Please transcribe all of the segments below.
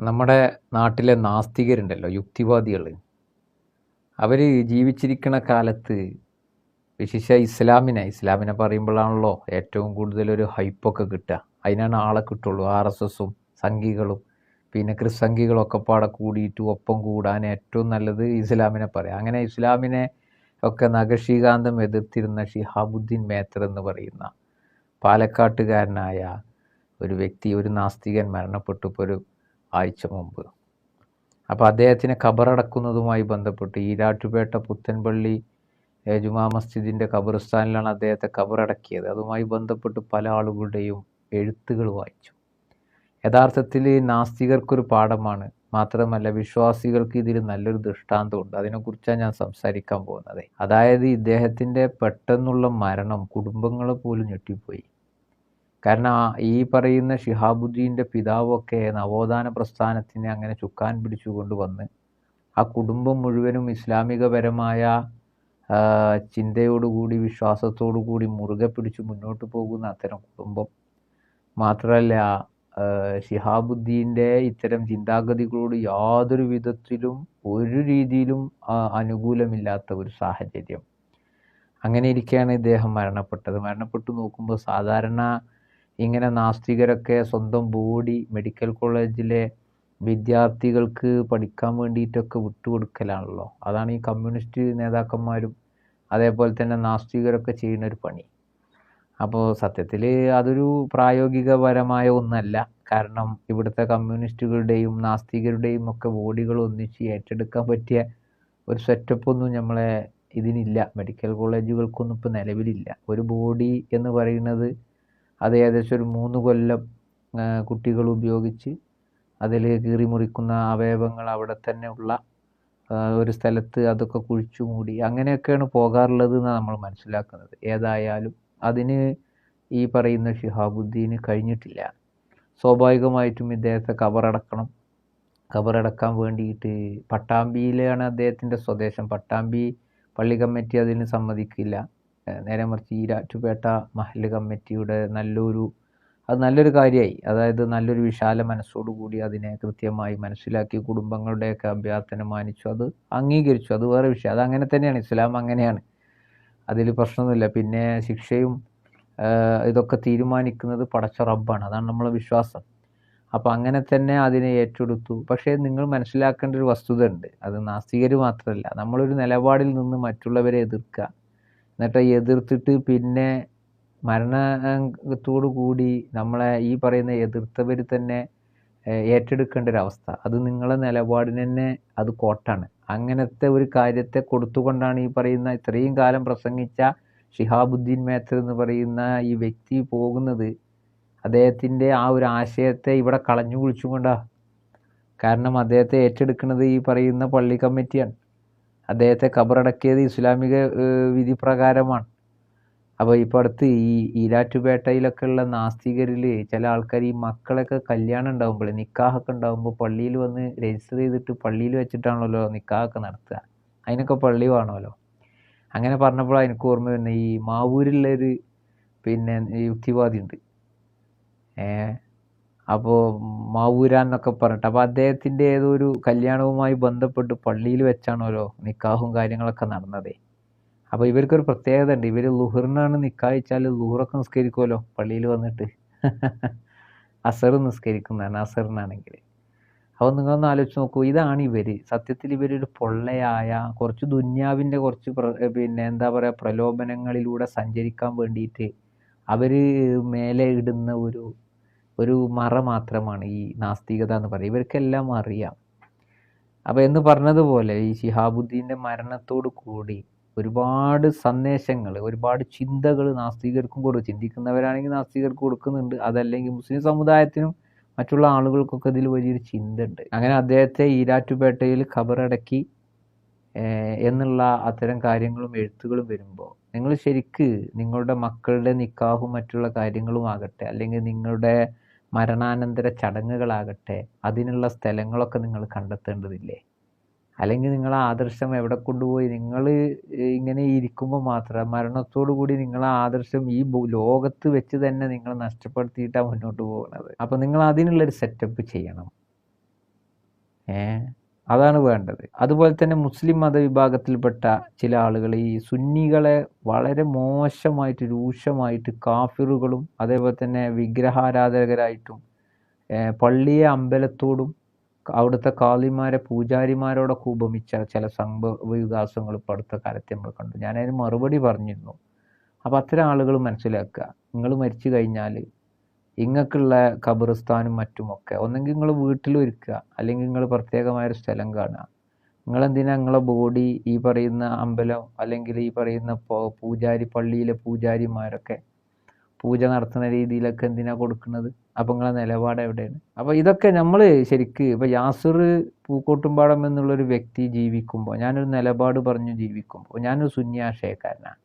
നമ്മുടെ നാട്ടിലെ നാസ്തികരുണ്ടല്ലോ യുക്തിവാദികൾ അവർ ജീവിച്ചിരിക്കുന്ന കാലത്ത് വിശേഷ ഇസ്ലാമിനെ ഇസ്ലാമിനെ പറയുമ്പോഴാണല്ലോ ഏറ്റവും കൂടുതൽ ഒരു ഹൈപ്പൊക്കെ കിട്ടുക. അതിനാണ് ആളെ കിട്ടുള്ളൂ ആർ എസ് എസും സംഘികളും. പിന്നെ ക്രിസ്സംഘികളൊക്കെ പാടെ കൂടിയിട്ട് ഒപ്പം കൂടാൻ ഏറ്റവും നല്ലത് ഇസ്ലാമിനെ പറയാം. അങ്ങനെ ഇസ്ലാമിനെ ഒക്കെ നഖശീകാന്തം എതിർത്തിരുന്ന ഷിഹാബുദ്ദീൻ മേത്തർ എന്ന് പറയുന്ന പാലക്കാട്ടുകാരനായ ഒരു വ്യക്തി ഒരു നാസ്തികൻ മരണപ്പെട്ടു ഇപ്പോൾ ഒരു ആഴ്ച മുമ്പ്. അപ്പോൾ അദ്ദേഹത്തിനെ ഖബറടക്കുന്നതുമായി ബന്ധപ്പെട്ട് ഈരാട്ടുപേട്ട പുത്തൻപള്ളി ജുമാ മസ്ജിദിന്റെ ഖബറിസ്ഥാനിലാണ് അദ്ദേഹത്തെ ഖബറടക്കിയത് അതുമായി ബന്ധപ്പെട്ട് പല ആളുകളുടെയും എഴുത്തുകൾ വായിച്ചു. യഥാർത്ഥത്തിൽ നാസ്തികർക്കൊരു പാഠമാണ്. മാത്രമല്ല വിശ്വാസികൾക്ക് ഇതിൽ നല്ലൊരു ദൃഷ്ടാന്തമുണ്ട്. അതിനെക്കുറിച്ചാണ് ഞാൻ സംസാരിക്കാൻ പോകുന്നത്. അതായത് ഇദ്ദേഹത്തിന്റെ പെട്ടെന്നുള്ള മരണം കുടുംബങ്ങളെ പോലും ഞെട്ടിപ്പോയി. കാരണം ഈ പറയുന്ന ഷിഹാബുദ്ദീന്റെ പിതാവൊക്കെ നവോത്ഥാന പ്രസ്ഥാനത്തിനെ അങ്ങനെ ചുക്കാൻ പിടിച്ചുകൊണ്ട് വന്ന് ആ കുടുംബം മുഴുവനും ഇസ്ലാമികപരമായ ചിന്തയോടുകൂടി വിശ്വാസത്തോടുകൂടി മുറുകെ പിടിച്ച് മുന്നോട്ട് പോകുന്ന അത്തരം കുടുംബം. മാത്രമല്ല ഷിഹാബുദ്ദീന്റെ ഇത്തരം ചിന്താഗതികളോട് യാതൊരു വിധത്തിലും ഒരു രീതിയിലും അനുകൂലമില്ലാത്ത ഒരു സാഹചര്യം. അങ്ങനെ ഇരിക്കെയാണ് ഇദ്ദേഹം മരണപ്പെട്ടത്. മരണപ്പെട്ടു നോക്കുമ്പോൾ സാധാരണ ഇങ്ങനെ നാസ്തികരൊക്കെ സ്വന്തം ബോഡി മെഡിക്കൽ കോളേജിലെ വിദ്യാർത്ഥികൾക്ക് പഠിക്കാൻ വേണ്ടിയിട്ടൊക്കെ വിട്ടുകൊടുക്കലാണല്ലോ. അതാണ് ഈ കമ്മ്യൂണിസ്റ്റ് നേതാക്കന്മാരും അതേപോലെ തന്നെ നാസ്തികരൊക്കെ ചെയ്യുന്ന ഒരു പണി. അപ്പോൾ സത്യത്തിൽ അതൊരു പ്രായോഗികപരമായ ഒന്നല്ല. കാരണം ഇവിടുത്തെ കമ്മ്യൂണിസ്റ്റുകളുടെയും നാസ്തികരുടെയും ഒക്കെ ബോഡികൾ ഒന്നിച്ച് ഏറ്റെടുക്കാൻ പറ്റിയ ഒരു സെറ്റപ്പ് ഒന്നും നമ്മളെ ഇതിനില്ല. മെഡിക്കൽ കോളേജുകൾക്കൊന്നും ഇപ്പോൾ നിലവിലില്ല. ഒരു ബോഡി എന്ന് പറയുന്നത് അത് ഏകദേശം ഒരു മൂന്ന് കൊല്ലം കുട്ടികൾ ഉപയോഗിച്ച് അതിൽ കീറി മുറിക്കുന്ന അവയവങ്ങൾ അവിടെ തന്നെ ഉള്ള ഒരു സ്ഥലത്ത് അതൊക്കെ കുഴിച്ചു മൂടി അങ്ങനെയൊക്കെയാണ് പോകാറുള്ളത് എന്നാണ് നമ്മൾ മനസ്സിലാക്കുന്നത്. ഏതായാലും അതിന് ഈ പറയുന്ന ഷിഹാബുദ്ദീന് കഴിഞ്ഞിട്ടില്ല. സ്വാഭാവികമായിട്ടും ഇദ്ദേഹത്തെ കബറടക്കണം. കബറടക്കാൻ വേണ്ടിയിട്ട് പട്ടാമ്പിയിലാണ് അദ്ദേഹത്തിന്റെ സ്വദേശം. പട്ടാമ്പി പള്ളി കമ്മിറ്റി അതിന് സമ്മതിക്കില്ല. നേരെ മറിച്ച് ഈരാറ്റുപേട്ട മഹല്ല് കമ്മിറ്റിയുടെ നല്ലൊരു അത് നല്ലൊരു കാര്യമായി അതായത് നല്ലൊരു വിശാല മനസ്സോടുകൂടി അതിനെ കൃത്യമായി മനസ്സിലാക്കി കുടുംബങ്ങളുടെയൊക്കെ അഭ്യർത്ഥന മാനിച്ചു. അത് അംഗീകരിച്ചു. അത് വേറെ വിഷയം. അത് അങ്ങനെ തന്നെയാണ്. ഇസ്ലാം അങ്ങനെയാണ്. അതിൽ പ്രശ്നമൊന്നുമില്ല. പിന്നെ ശിക്ഷയും ഇതൊക്കെ തീരുമാനിക്കുന്നത് പടച്ച റബ്ബാണ്. അതാണ് നമ്മളെ വിശ്വാസം. അപ്പോൾ അങ്ങനെ തന്നെ അതിനെ ഏറ്റെടുത്തു. പക്ഷേ നിങ്ങൾ മനസ്സിലാക്കേണ്ട ഒരു വസ്തുത ഉണ്ട്. അത് നാസ്തികർ മാത്രമല്ല നമ്മളൊരു നിലപാടിൽ നിന്ന് മറ്റുള്ളവരെ എതിർക്കുക. എന്നിട്ട് എതിർത്തിട്ട് പിന്നെ മരണത്തോടു കൂടി നമ്മളെ ഈ പറയുന്ന എതിർത്തവർ തന്നെ ഏറ്റെടുക്കേണ്ട ഒരു അവസ്ഥ. അത് നിങ്ങളെ നിലപാടിന് തന്നെ അത് കോട്ടാണ്. അങ്ങനത്തെ ഒരു കാര്യത്തെ കൊടുത്തുകൊണ്ടാണ് ഈ പറയുന്ന ഇത്രയും കാലം പ്രസംഗിച്ച ഷിഹാബുദ്ദീൻ മേത്തർ എന്ന് പറയുന്ന ഈ വ്യക്തി പോകുന്നത്. അദ്ദേഹത്തിന്റെ ആ ഒരു ആശയത്തെ ഇവിടെ കളഞ്ഞു കുളിച്ചുകൊണ്ടാണ് കാരണം അദ്ദേഹത്തെ ഏറ്റെടുക്കുന്നത് ഈ പറയുന്ന പള്ളി കമ്മിറ്റിയാണ്. അദ്ദേഹത്തെ ഖബറടക്കിയത് ഇസ്ലാമിക ഏഹ്, വിധി പ്രകാരമാണ് അപ്പോൾ ഇപ്പോൾ അടുത്ത് ഈ ഈരാറ്റുപേട്ടയിലൊക്കെ ഉള്ള നാസ്തികരിൽ ചില ആൾക്കാർ ഈ മക്കളൊക്കെ കല്യാണം ഉണ്ടാകുമ്പോൾ നിക്കാഹൊക്കെ ഉണ്ടാകുമ്പോൾ പള്ളിയിൽ വന്ന് രജിസ്റ്റർ ചെയ്തിട്ട് പള്ളിയിൽ വെച്ചിട്ടാണല്ലോ നിക്കാഹൊക്കെ നടത്തുക. അതിനൊക്കെ പള്ളി വേണമല്ലോ. അങ്ങനെ പറഞ്ഞപ്പോൾ എനിക്ക് ഓർമ്മ വരുന്നത് ഈ മാവൂരിലുള്ളൊരു പിന്നെ യുക്തിവാദി ഉണ്ട് ഏ അപ്പോൾ മാവൂരാൻ എന്നൊക്കെ പറഞ്ഞിട്ട്. അപ്പോൾ അദ്ദേഹത്തിന്റെ ഏതോ ഒരു കല്യാണവുമായി ബന്ധപ്പെട്ട് പള്ളിയിൽ വെച്ചാണല്ലോ നിക്കാഹും കാര്യങ്ങളൊക്കെ നടന്നത്. അപ്പോൾ ഇവർക്കൊരു പ്രത്യേകത ഉണ്ട് ഇവർ ലുഹറിനാണ് നിക്കാഹിച്ചാൽ ലുഹറൊക്കെ നിസ്കരിക്കുമല്ലോ പള്ളിയിൽ വന്നിട്ട്. അസർ നിസ്കരിക്കുന്നതാണ് അസറിനാണെങ്കിൽ അപ്പോൾ നിങ്ങളൊന്ന് ആലോചിച്ച് നോക്കൂ. ഇതാണ് ഇവർ സത്യത്തിൽ ഇവരൊരു പൊള്ളയായ കുറച്ച് ദുന്യാവിന്റെ കുറച്ച് പിന്നെ എന്താ പറയുക പ്രലോഭനങ്ങളിലൂടെ സഞ്ചരിക്കാൻ വേണ്ടിയിട്ട് അവർ മേലെ ഇടുന്ന ഒരു ഒരു മറ മാത്രമാണ് ഈ നാസ്തികത എന്ന് പറയുന്നത്. ഇവർക്കെല്ലാം അറിയാം. അപ്പോൾ എന്ന് പറഞ്ഞതുപോലെ ഈ ശിഹാബുദ്ദീന്റെ മരണത്തോട് കൂടി ഒരുപാട് സന്ദേശങ്ങൾ ഒരുപാട് ചിന്തകൾ നാസ്തികർക്കും കൊടുക്കും. ചിന്തിക്കുന്നവരാണെങ്കിൽ നാസ്തികർക്ക് കൊടുക്കുന്നുണ്ട്. അതല്ലെങ്കിൽ മുസ്ലിം സമുദായത്തിനും മറ്റുള്ള ആളുകൾക്കൊക്കെ ഇതിൽ വലിയൊരു ചിന്ത ഉണ്ട് അങ്ങനെ അദ്ദേഹത്തെ ഈരാറ്റുപേട്ടയിൽ ഖബറടക്കി എന്നുള്ള അത്തരം കാര്യങ്ങളും എഴുത്തുകളും വരുമ്പോൾ നിങ്ങൾ ശരിക്ക് നിങ്ങളുടെ മക്കളുടെ നിക്കാഹും മറ്റുള്ള കാര്യങ്ങളും ആകട്ടെ അല്ലെങ്കിൽ നിങ്ങളുടെ മരണാനന്തര ചടങ്ങുകളാകട്ടെ അതിനുള്ള സ്ഥലങ്ങളൊക്കെ നിങ്ങൾ കണ്ടെത്തേണ്ടതില്ലേ? അല്ലെങ്കിൽ നിങ്ങൾ ആദർശം എവിടെ കൊണ്ടുപോയി? നിങ്ങൾ ഇങ്ങനെ ഇരിക്കുമ്പോൾ മാത്രം മരണത്തോടു കൂടി നിങ്ങൾ ആദർശം ഈ ലോകത്ത് വെച്ച് തന്നെ നിങ്ങൾ നഷ്ടപ്പെടുത്തിയിട്ടാണ് മുന്നോട്ട് പോകുന്നത്. അപ്പോൾ നിങ്ങൾ അതിനുള്ളൊരു സെറ്റപ്പ് ചെയ്യണം. ഏ? അതാണ് വേണ്ടത്. അതുപോലെ തന്നെ മുസ്ലിം മതവിഭാഗത്തിൽപ്പെട്ട ചില ആളുകൾ ഈ സുന്നികളെ വളരെ മോശമായിട്ട് രൂക്ഷമായിട്ട് കാഫിറുകളും അതേപോലെ തന്നെ വിഗ്രഹാരാധകരായിട്ടും പള്ളിയെ അമ്പലത്തോടും അവിടുത്തെ കാളിമാരെ പൂജാരിമാരോടൊക്കെ ഉപമിച്ച ചില സംഭവ വികാസങ്ങൾ ഇപ്പോൾ അടുത്ത കാലത്ത് നമ്മൾ കണ്ടു. ഞാനതിന് മറുപടി പറഞ്ഞിരുന്നു. അപ്പോൾ അത്തരം ആളുകൾ മനസ്സിലാക്കുക. നിങ്ങൾ മരിച്ചു കഴിഞ്ഞാൽ ഇങ്ങക്കുള്ള ഖബറിസ്ഥാനും മറ്റുമൊക്കെ. ഒന്നെങ്കിൽ നിങ്ങൾ വീട്ടിലൊരുക്കുക. അല്ലെങ്കിൽ നിങ്ങൾ പ്രത്യേകമായൊരു സ്ഥലം കാണുക. നിങ്ങളെന്തിനാ നിങ്ങളെ ബോഡി ഈ പറയുന്ന അമ്പലം അല്ലെങ്കിൽ ഈ പറയുന്ന പൂജാരി പള്ളിയിലെ പൂജാരിമാരൊക്കെ പൂജ നടത്തുന്ന രീതിയിലൊക്കെ എന്തിനാ കൊടുക്കുന്നത്? അപ്പം നിങ്ങളെ നിലപാട് എവിടെയാണ്? അപ്പോൾ ഇതൊക്കെ നമ്മൾ ശരിക്ക് ഇപ്പോൾ യാസിർ പൂക്കോട്ടുംപാടം എന്നുള്ളൊരു വ്യക്തി ജീവിക്കുമ്പോൾ ഞാനൊരു നിലപാട് പറഞ്ഞു ജീവിക്കുമ്പോൾ ഞാനൊരു സുന്യാശയക്കാരനാണ്.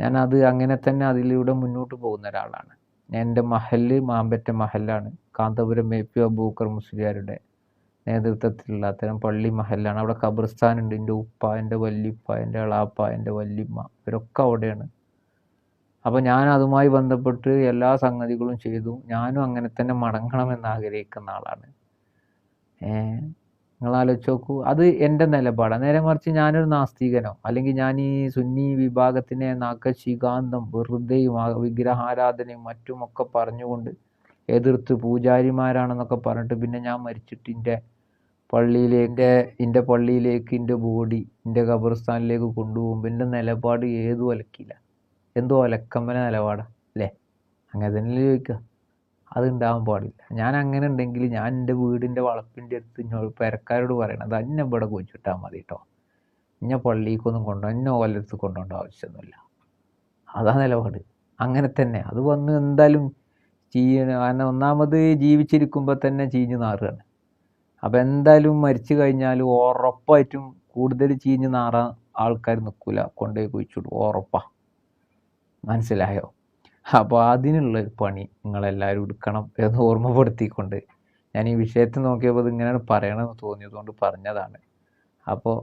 ഞാനത് അങ്ങനെ തന്നെ അതിലൂടെ മുന്നോട്ട് പോകുന്ന ഒരാളാണ്. എന്റെ മഹൽ മാമ്പറ്റ മഹലാണ്. കാന്തപുരം എ പി അബൂക്കർ മുസ്ലിയാരുടെ നേതൃത്വത്തിലുള്ള അത്തരം പള്ളി മഹലാണ്. അവിടെ ഖബർസ്ഥാൻ ഉണ്ട് എന്റെ ഉപ്പ എന്റെ വല്യുപ്പ എന്റെ ഇളാപ്പ എന്റെ വല്യമ്മ. ഇവരൊക്കെ അവിടെയാണ്. അപ്പോൾ ഞാൻ അതുമായി ബന്ധപ്പെട്ട് എല്ലാ സംഗതികളും ചെയ്തു. ഞാനും അങ്ങനെ തന്നെ മടങ്ങണമെന്ന് ആഗ്രഹിക്കുന്ന ആളാണ്. നിങ്ങൾ ആലോചിച്ച് നോക്കൂ അത് എന്റെ നിലപാടാണ് നേരെ മറിച്ച് ഞാനൊരു നാസ്തികനോ അല്ലെങ്കിൽ ഞാൻ ഈ സുന്നി വിഭാഗത്തിനെ നാക്കശികാന്തം വെറുതെയും വിഗ്രഹാരാധനയും മറ്റുമൊക്കെ പറഞ്ഞുകൊണ്ട് എതിർത്ത് പൂജാരിമാരാണെന്നൊക്കെ പറഞ്ഞിട്ട് പിന്നെ ഞാൻ മരിച്ചിട്ട് എന്റെ പള്ളിയിലേക്ക് എന്റെ എന്റെ പള്ളിയിലേക്ക് എന്റെ ബോഡി എന്റെ ഖബർസ്ഥാനിലേക്ക് കൊണ്ടുപോകുമ്പോൾ എന്റെ നിലപാട് ഏതും അലക്കില്ല എന്തോ ഒലക്കമ്പന നിലപാടാ അല്ലേ? അങ്ങനെ തന്നെ ചോദിക്കുക. അത് ഉണ്ടാവാൻ പാടില്ല. ഞാൻ അങ്ങനെ ഉണ്ടെങ്കിൽ ഞാൻ എന്റെ വീടിന്റെ വളപ്പിന്റെ അടുത്ത് ഇന്നോട് പെരക്കാരോട് പറയണം അത് എന്നെ ഇവിടെ കുഴിച്ചിട്ടാൽ മതി കേട്ടോ ഇന്നെ പള്ളിക്കൊന്നും കൊണ്ടോ എന്നെ ഓലടുത്ത് കൊണ്ടുപോകേണ്ട ആവശ്യമൊന്നുമില്ല അതാ നിലപാട്. അങ്ങനെ തന്നെ. അത് വന്ന് എന്തായാലും ചീയണ ഒന്നാമത് ജീവിച്ചിരിക്കുമ്പോൾ തന്നെ ചീഞ്ഞ് നാറുകയാണ് അപ്പം എന്തായാലും മരിച്ചു കഴിഞ്ഞാൽ ഉറപ്പായിട്ടും കൂടുതൽ ചീഞ്ഞ് നാറാൻ ആൾക്കാർ നിൽക്കില്ല കൊണ്ടുപോയി കുഴിച്ചിടും. ഉറപ്പാ. മനസ്സിലായോ? അപ്പോൾ അതിനുള്ള ഒരു പണി നിങ്ങളെല്ലാവരും എടുക്കണം എന്ന് ഓർമ്മപ്പെടുത്തിക്കൊണ്ട് ഞാൻ ഈ വിഷയത്തിൽ നോക്കിയപ്പോൾ ഇങ്ങനെയാണ് പറയണമെന്ന് തോന്നിയതുകൊണ്ട് പറഞ്ഞതാണ്. അപ്പോൾ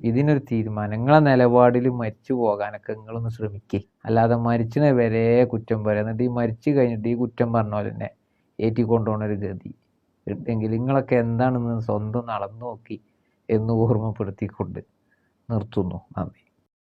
ഇതിനൊരു തീരുമാനം നിങ്ങളെ നിലപാടിൽ മരിച്ചു പോകാനൊക്കെ നിങ്ങളൊന്ന് ശ്രമിക്കേ. അല്ലാതെ മരിച്ചിനെ വരെ കുറ്റം പറയാം. എന്നിട്ട് ഈ മരിച്ചു കഴിഞ്ഞിട്ട് ഈ കുറ്റം പറഞ്ഞ പോലെ തന്നെ ഏറ്റിക്കൊണ്ടുപോകണ ഒരു ഗതി. എങ്കിൽ നിങ്ങളൊക്കെ എന്താണെന്ന് സ്വന്തം നടന്നു നോക്കി എന്ന് ഓർമ്മപ്പെടുത്തിക്കൊണ്ട് നിർത്തുന്നു. നന്ദി.